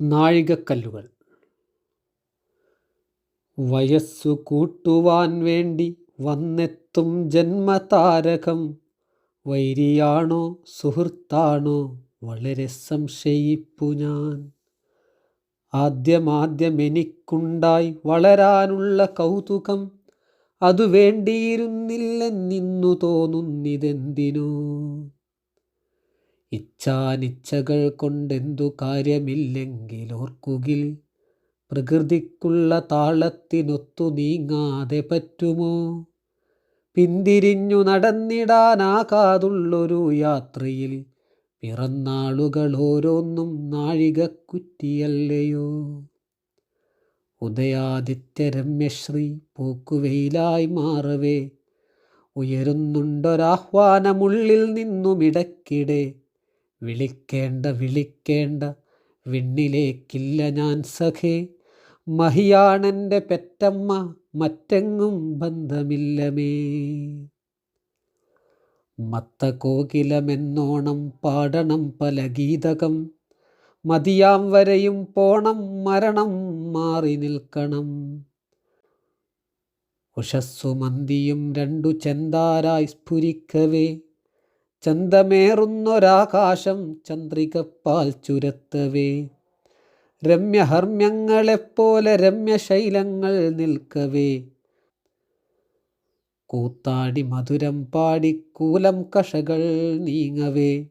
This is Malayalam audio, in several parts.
നാഴികക്കല്ലുകൾ. വയസ്സു കൂട്ടുവാൻ വേണ്ടി വന്നെത്തും ജന്മതാരകം. വൈരിയാണോ സുഹൃത്താണോ വളരെ സംശയിപ്പു ഞാൻ. ആദ്യമാദ്യം എനിക്കുണ്ടായി വളരാനുള്ള കൗതുകം അതു വേണ്ടിയിരുന്നില്ലെന്നിന്നു തോന്നുന്നിതെന്തിനോ. ഇച്ഛാനിച്ഛകൾ കൊണ്ടെന്തു കാര്യമില്ലെങ്കിലോർക്കുകിൽ പ്രകൃതിക്കുള്ള താളത്തിനൊത്തു നീങ്ങാതെ പറ്റുമോ? പിന്തിരിഞ്ഞു നടന്നിടാനാകാതുള്ളൊരു യാത്രയിൽ പിറന്നാളുകൾ ഓരോന്നും നാഴികക്കുറ്റിയല്ലയോ? ഉദയാദിത്യ രമ്യശ്രീ പൂക്കുവെയിലായി മാറവേ. ഉയരുന്നുണ്ടൊരാഹ്വാനമുള്ളിൽ നിന്നുമിടക്കിടെ വിളിക്കേണ്ട വിളിക്കേണ്ട. വിണ്ണിലേക്കില്ല ഞാൻ സഖേ. മഹിയാണെന്റെ പെറ്റമ്മ മറ്റെങ്ങും ബന്ധമില്ലമേ. മത്ത കോകിലമെന്നോണം പാടണം പല ഗീതകം. മതിയാം വരെയും പോണം മരണം മാറി നിൽക്കണം. ഉഷസ്സുമന്തിയും രണ്ടു ചെന്താരായി സ്ഫുരിക്കവേ. ചന്തമേറുന്നൊരാകാശം ചന്ദ്രികപ്പാൽ ചുരത്തവേ. രമ്യഹർമ്മ്യങ്ങളെപ്പോലെ രമ്യശൈലങ്ങൾ നിൽക്കവേ. കൂത്താടി മധുരം പാടി കൂലം കഷകൾ നീങ്ങവേ.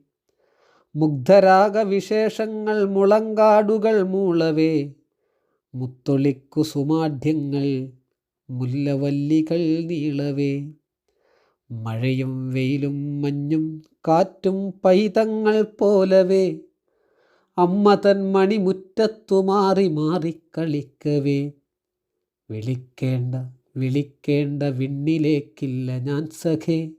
മുഗ്ധരാഗ വിശേഷങ്ങൾ മുളങ്കാടുകൾ മൂളവേ. മുത്തൊളിക്കു സുമാഢ്യങ്ങൾ മുല്ലവല്ലികൾ നീളവേ. മഴയും വെയിലും മഞ്ഞും കാറ്റും പൈതങ്ങൾ പോലവേ. അമ്മ തൻ മണിമുറ്റത്തു മാറി മാറിക്കളിക്കവേ വിളിക്കേണ്ട വിളിക്കേണ്ട വിണ്ണിലേക്കില്ല ഞാൻ സഖേ.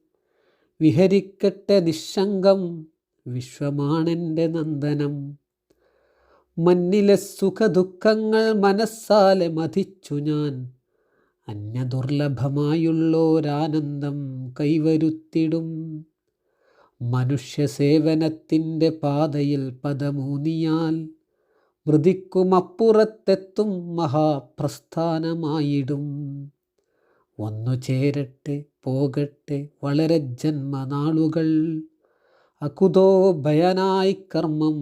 വിഹരിക്കട്ടെ നിശങ്കം വിശ്വമാണെന്റെ നന്ദനം. മഞ്ഞിലെ സുഖദുഃഖങ്ങൾ മനസ്സാലെ മതിച്ചു ഞാൻ. അന്യദുർലഭമായുള്ളോരാനന്ദം. കൈവരുത്തിടും. മനുഷ്യസേവനത്തിന്റെ പാതയിൽ പദമൂന്നിയാൽ മൃതിക്കുമപ്പുറത്തെത്തും മഹാപ്രസ്ഥാനമായിടും. ഒന്നു ചേരട്ടെ പോകട്ടെ വളരെ ജന്മനാളുകൾ. അകുതോ ഭയനായി കർമ്മം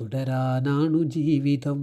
തുടരാനാണു ജീവിതം.